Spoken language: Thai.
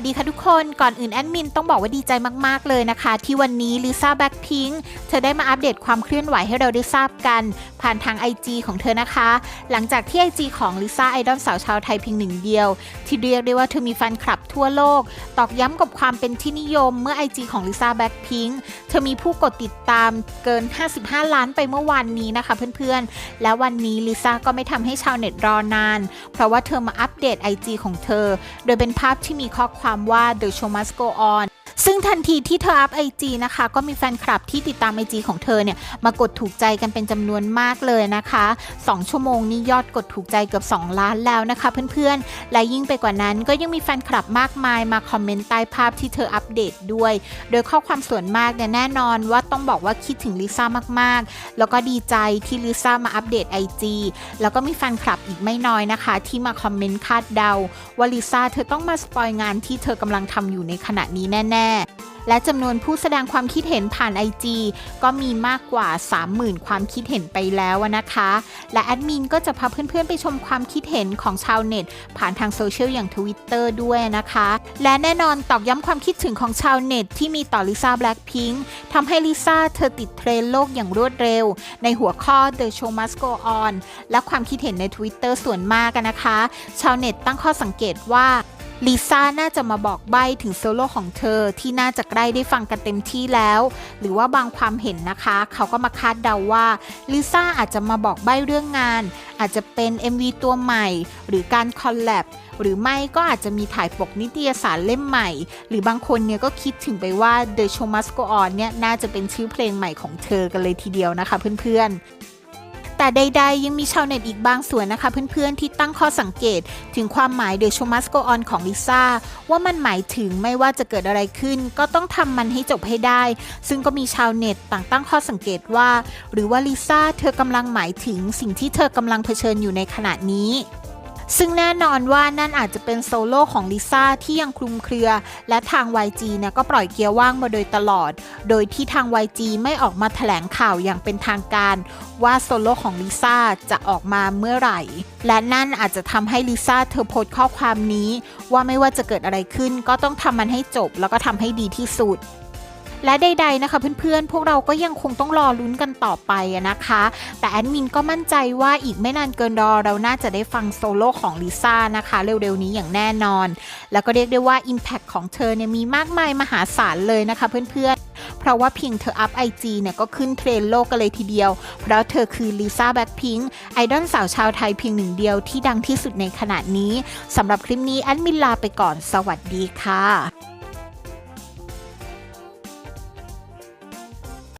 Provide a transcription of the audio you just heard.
วัสดีค่ะทุกคน ก่อนอื่นแอดมินต้องบอกว่าดีใจมากๆเลยนะคะ ที่วันนี้ลิซ่าแบ็คพิงเธอได้มาอัปเดตความเคลื่อนไหวให้เราได้ทราบกัน ผ่านทาง IG ของเธอนะคะ หลังจากที่ IG ของลิซ่าไอดอลสาวชาวไทยเพียงหนึ่งเดียว ที่เรียกได้ว่าเธอมีแฟนคลับทั่วโลก ตอกย้ำกับความเป็นที่นิยมเมื่อ IG ของลิซ่าแบ็คพิงเธอมีผู้กดติดตามเกิน 55 ล้านไปเมื่อวานนี้นะคะเพื่อนๆ และวันนี้ลิซ่าก็ไม่ทำให้ชาวเน็ตรอนาน เพราะว่าเธอมาอัปเดต IG ของเธอ โดยเป็นภาพที่มีข้อความว่า The show must go on ซึ่งทันทีที่เธออัพไอจีนะคะ ก็มีแฟนคลับที่ติดตามไอจีของเธอเนี่ย มากดถูกใจกันเป็นจำนวนมากเลยนะคะ 2 ชั่วโมงนี้ยอดกดถูกใจเกือบ 2 ล้านแล้วนะคะเพื่อนๆ และยิ่งไปกว่านั้นก็ยังมีแฟนคลับมากมายมาคอมเมนต์ใต้ภาพที่เธออัปเดตด้วย โดยข้อความส่วนมากเนี่ยแน่นอนว่าต้องบอกว่าคิดถึงลิซ่ามากๆ แล้วก็ดีใจที่ลิซ่ามาอัปเดต IG แล้วก็มีแฟนคลับอีกไม่น้อยนะคะ ที่มาคอมเมนต์คาดเดาว่าลิซ่าเธอต้องมาสปอยงานที่เธอกำลังทำอยู่ในขณะนี้แน่และจำนวนผู้แสดงความคิดเห็นผ่าน IG ก็มีมากกว่า 30,000 ความคิดเห็นไปแล้วนะคะ และแอดมินก็จะพาเพื่อนๆไปชมความคิดเห็นของชาวเน็ต ผ่านทางโซเชียลอย่าง Twitter ด้วยนะคะ และแน่นอนตอกย้ำความคิดถึงของชาวเน็ตที่มีต่อลิซ่าแบล็คพิงค์ทำให้ลิซ่าเธอติดเทรนด์โลกอย่างรวดเร็ว ในหัวข้อ The Show Must Go On และความคิดเห็นใน Twitter ส่วนมากอะนะคะ ชาวเน็ตตั้งข้อสังเกตว่า ลิซ่าน่าจะมาบอกใบ้ถึงโซโล่ของเธอที่น่าจะใกล้ได้ฟังกันเต็มที่แล้ว หรือว่าบางความเห็นนะคะ เขาก็มาคาดเดาว่าลิซ่าอาจจะมาบอกใบ้เรื่องงาน อาจจะเป็น MV ตัวใหม่ หรือการคอลแลบหรือไม่ก็อาจจะมีถ่ายปกนิตยสารเล่มใหม่ หรือบางคนเนี่ยก็คิดถึงไปว่า The Show Must Go On เนี่ยน่าจะเป็นชื่อเพลงใหม่ของเธอกันเลยทีเดียวนะคะเพื่อนๆ แต่ใดๆ ยังมีชาวเน็ตอีกบางส่วนนะคะเพื่อนๆ ที่ตั้งข้อสังเกตถึงความหมายเด e Show Must Go On ของลิซ่าว่ามันหมายถึงไม่ว่าจะเกิดอะไรขึ้น ก็ต้องทำมันให้จบให้ได้ ซึ่งก็มีชาวเน็ตต่างตั้งข้อสังเกตว่า หรือว่าลิซ่าเธอกำลังหมายถึงสิ่งที่เธอกำลังเผชิญอยู่ในขณะนี้ ซึ่งแน่นอนว่านั่นอาจจะเป็นโซโล่ของลิซ่าที่ยังคลุมเครือ และทาง YG เนี่ยก็ปล่อยเกียร์ว่างมาโดยตลอด โดยที่ทาง YG ไม่ออกมาแถลงข่าวอย่างเป็นทางการ ว่าโซโล่ของลิซ่าจะออกมาเมื่อไหร่ และนั่นอาจจะทำให้ลิซ่าเธอโพสข้อความนี้ ว่าไม่ว่าจะเกิดอะไรขึ้นก็ต้องทำมันให้จบแล้วก็ทำให้ดีที่สุด และใด ๆ นะคะเพื่อนๆ พวกเราก็ยังคงต้องรอลุ้นกันต่อไปนะคะ แต่แอดมินก็มั่นใจว่าอีกไม่นานเกินรอเราน่าจะได้ฟังโซโล่ของลิซ่านะคะเร็วๆนี้อย่างแน่นอน แล้วก็เรียกได้ว่า Impact ของเธอเนี่ยมีมากมายมหาศาลเลยนะคะเพื่อนๆเพราะว่าเพียงเธออัพ IG เนี่ยก็ขึ้นเทรนโลกกันเลยทีเดียว เพราะเธอคือลิซ่าแบ็คพิงค์ไอดอลสาวชาวไทยเพียงหนึ่งเดียวที่ดังที่สุดในขณะนี้สำหรับคลิปนี้แอดมินลาไปก่อน สวัสดีค่ะ